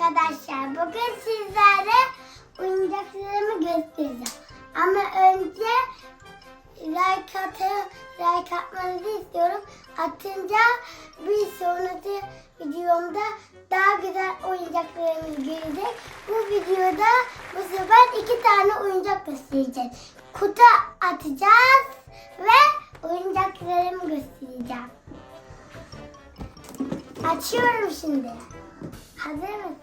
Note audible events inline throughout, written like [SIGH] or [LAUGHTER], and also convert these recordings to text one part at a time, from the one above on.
arkadaşlar. Bugün sizlere oyuncaklarımı göstereceğim. Ama önce like, atı, like atmanızı istiyorum. Atınca bir sonraki videomda daha güzel oyuncaklarımız gelecek. Bu videoda bu sefer iki tane oyuncak göstereceğiz. Kutu atacağız ve oyuncaklarımı göstereceğim. Açıyorum şimdi. Hazır mısın?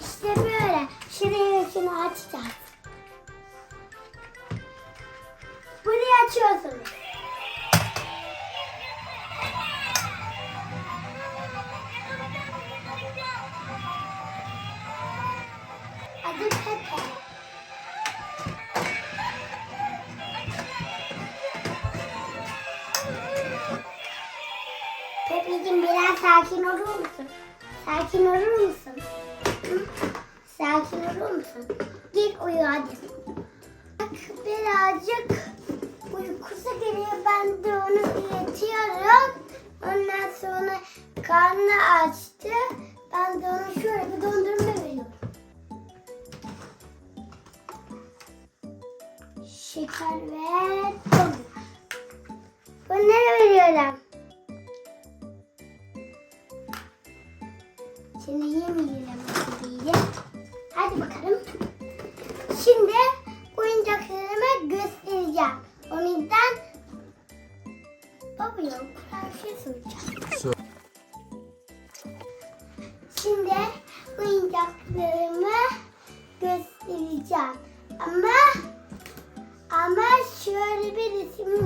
İşte böyle. Şuraya şunu açacağız. Burayı açıyorsunuz. Sakin olur musun? Sakin olur musun? Sakin olur musun? Git uyu hadi. Birazcık uykusu geliyor. Ben de onu iletiyorum. Ondan sonra karnı açtı. Ben de ona şöyle bir Şimdi yemeyelim diye. Hadi bakalım. Şimdi oyuncaklarımı göstereceğim. O yüzden baba ya Kur'an bir şey soracağım. Şimdi oyuncaklarımı göstereceğim. Ama ama şöyle bir resimim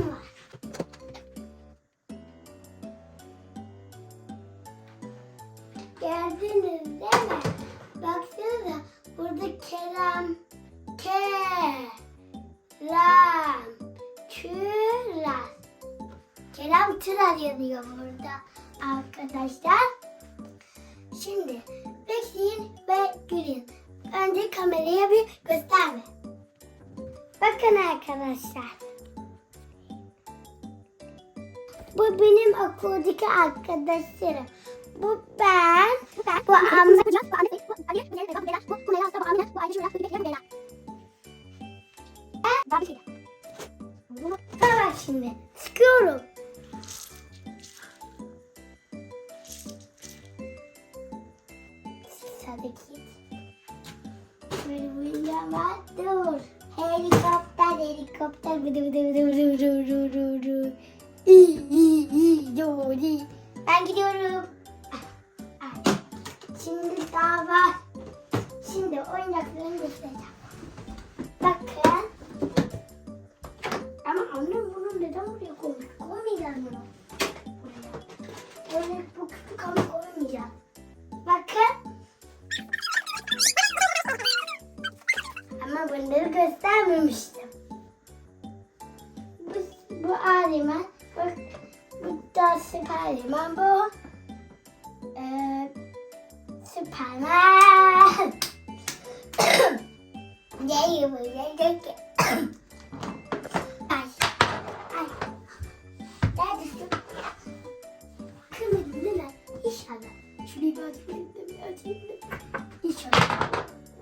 Tıraz yazıyor burada arkadaşlar. Şimdi bekleyin ve görün. Önce kameraya bir gösterme. Bakın arkadaşlar. Bu benim okuldaki arkadaşlarım. Bu ben. Bu ben. Bu Amine. Bu Amine. Bu Ali. Bu Ayşe. Bu. Eh, daha bir şey. Tamam şimdi. Sıkıyorum. Dur. Helikopter, helikopter. Bıdı bıdı bıdı bıdı bıdı bıdı bıdı. İyi, iyi, iyi, Jolly. Ben gidiyorum. Ah, ah. Şimdi daha var. Şimdi oyuncaklarımı göstereceğim. Bakın. Ama annem bunu neden buraya koymuş? Koymayacağım bunu. Buraya. Böyle bu küçük ama koymayacağım. Göstermemiştim. Bu, bu Aliman, bu, bu da Süperman, bu e, Süperman. [COUGHS] Gel buraya, gel gel. [COUGHS] Ay, ay. Neredesin? Kırmadın değil mi? İnşallah. Şurayı bir açayım da bir açayım da. İnşallah.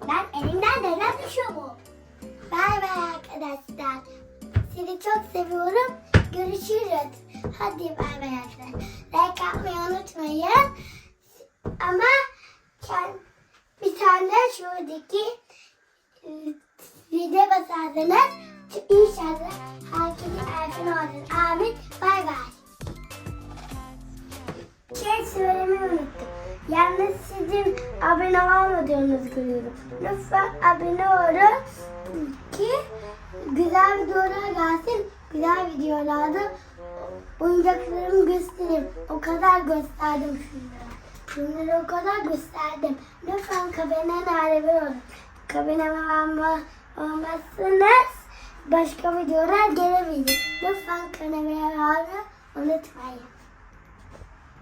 Ben elimden neler düşüyor bu? Arkadaşlar. Seni çok seviyorum. Görüşürüz. Hadi bay arkadaşlar. Like atmayı unutmayın. Ama bir tane şuradaki e, zile basarsanız inşallah herkesin erken olur. Amin. Bay bay. Şey söylemeyi unuttum. Yalnız sizin abone olmadığınızı görüyorum. Lütfen abone olun ki güzel videolar gelsin. Güzel videolarda oyuncaklarımı göstereyim. O kadar gösterdim şunları. Şunları o kadar gösterdim. Lütfen kabine nerede olun. Kabine olma, olmazsınız. Başka videolar gelebilir. Lütfen kanalıma unutmayın.